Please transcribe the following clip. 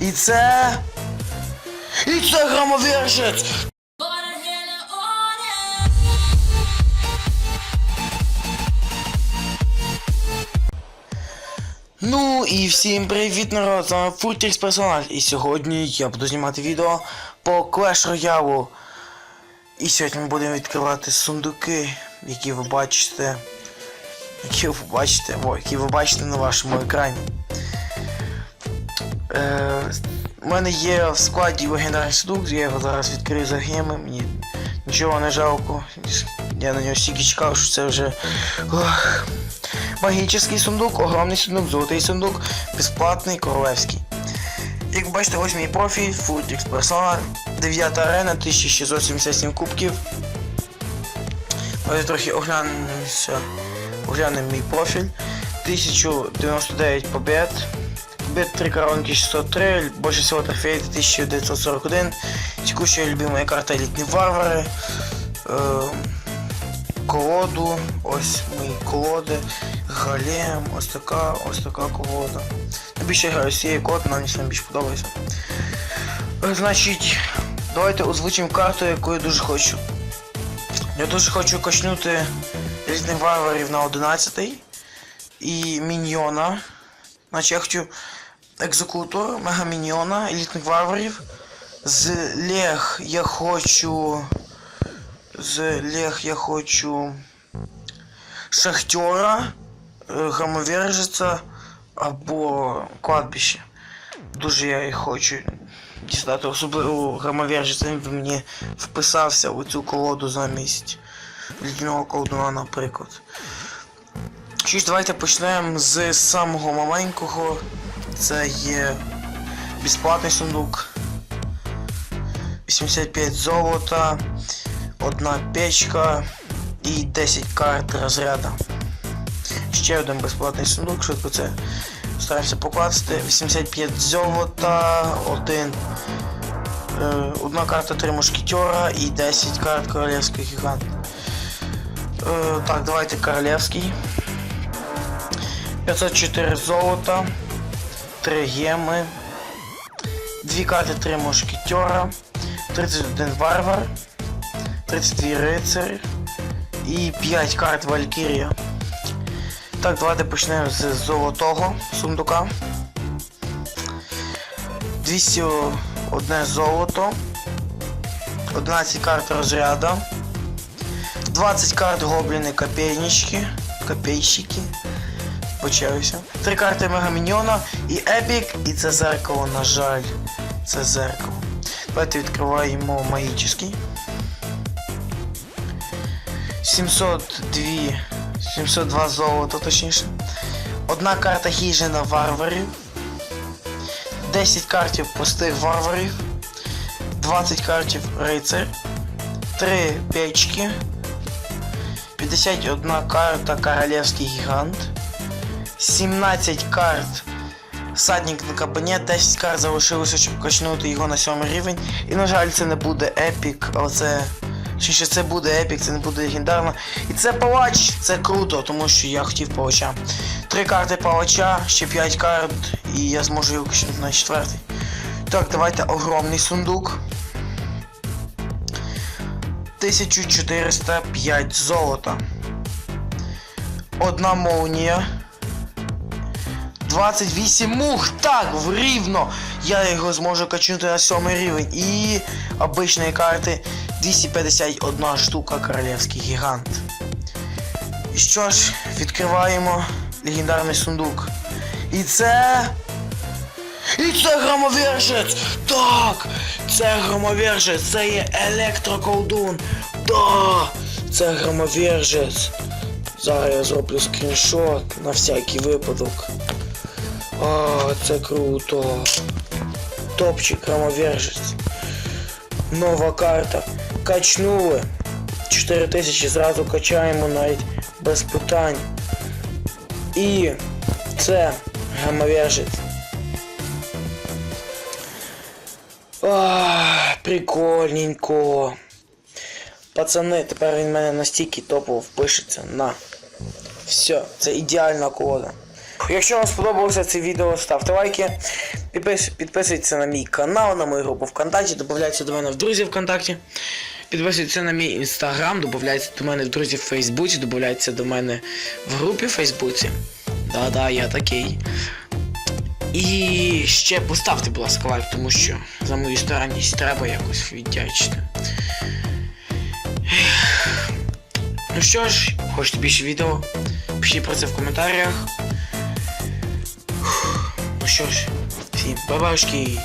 І це. І це громовержець! Ну і всім привіт народ, з вами Фуртікс Персонаж. І сьогодні я буду знімати відео по Clash Royale. І сьогодні ми будемо відкривати сундуки, які ви бачите. Які ви бачите, о, які ви бачите на вашому екрані. Е, у мене є в складі легендарний сундук, я його зараз відкрию за геми, мені нічого не жалко. Я на нього стільки чекав, що це вже. Ох. Магічний сундук, огромний сундук, золотий сундук, безплатний, королевський. Як бачите, ось мій профіль, Фуртікс Персона, 9 арена, 1677 кубків. Давайте трохи оглянемося. Оглянемо мій профіль. 1099 побед Побед 3 коронки 603, больше всего трофеев 1941. Текущая любимая карта Элитные Варвары. Е, колоду, ось мої колоди, голем, ось така, ось така колода. Найбільше граю з цієї колоди, нам мені більше подобається. Е, Значить, давайте озвучимо карту, яку я дуже хочу. Я дуже хочу качнути різних варварів на 11 і міньйона. Значить я хочу екзекутор, мегаміньйона, елітних варварів. З Лег я хочу. З Лег я хочу Шахтера, е, громовержеця або кладбище. Дуже я і хочу дістати, особливо громовержеця, він мені вписався у цю колоду замість лідяного колдуна, наприклад. Що ж, давайте почнемо з самого маленького. Це є безплатний сундук. 85 золота одна печка і 10 карт розряду. Ще один безплатний сундук, швидко це стараємося покласти. 85 золота, один, е, одна карта 3 мушкетера і 10 карт королевський гігант. Е, так, давайте королевський. 504 золота, 3 геми, 2 карти 3 мушкетера, 31 варвар. 32 рицарі і 5 карт Валькірія. Так, давайте почнемо з золотого сундука. 201 золото. 11 карт розряду. 20 карт гобліни копейнички. Копейщики. Почався. 3 карти Мегаміньйона і Епік, і це зеркало, на жаль. Це зеркало. Давайте відкриваємо магічний. 702 702 золота, точніше. Одна карта хижина варварів. 10 картів простих варварів. 20 картів рицар. 3 печки. 51 карта королевський гігант. 17 карт Садник на кабинет, 10 карт залишилося, щоб качнути його на 7 рівень. І на жаль, це не буде епік, але це. Чи це буде епік, це не буде легендарно. І це палач, це круто, тому що я хотів палача. Три карти палача, ще 5 карт, і я зможу його качнути на четвертий. Так, давайте огромний сундук. 1405 золота. Одна молнія. 28 мух! Так, в рівно! Я його зможу качнути на 7 рівень. І обичної карти 251 штука королевський гігант. І що ж, відкриваємо легендарний сундук. І це. І це громовержець! Так! Це громовержець, це є електроколдун! Да! Це громовержець! Зараз я зроблю скріншот на всякий випадок. А, це круто. Топчик громовержець. Нова карта. Качнули. 4000 зразу качаємо навіть без питань. І це громовержець. Ах, прикольненько. Пацани, тепер він в мене настільки топово впишеться на. Все, це ідеальна колода. Якщо вам сподобалося це відео, ставте лайки. Підпис, підписуйтесь на мій канал, на мою групу ВКонтакті, додавайтеся до мене в друзі ВКонтакті. Підписуйтесь на мій інстаграм, додавайтеся до мене в друзі в Фейсбуці, додавайтеся до мене в групі в Фейсбуці. Да-да, я такий. І ще поставте, будь ласка, лайк, тому що за мою старанність треба якось віддячити. Ну що ж, хочете більше відео? Пишіть про це в коментарях. Що ж, всім бабашки.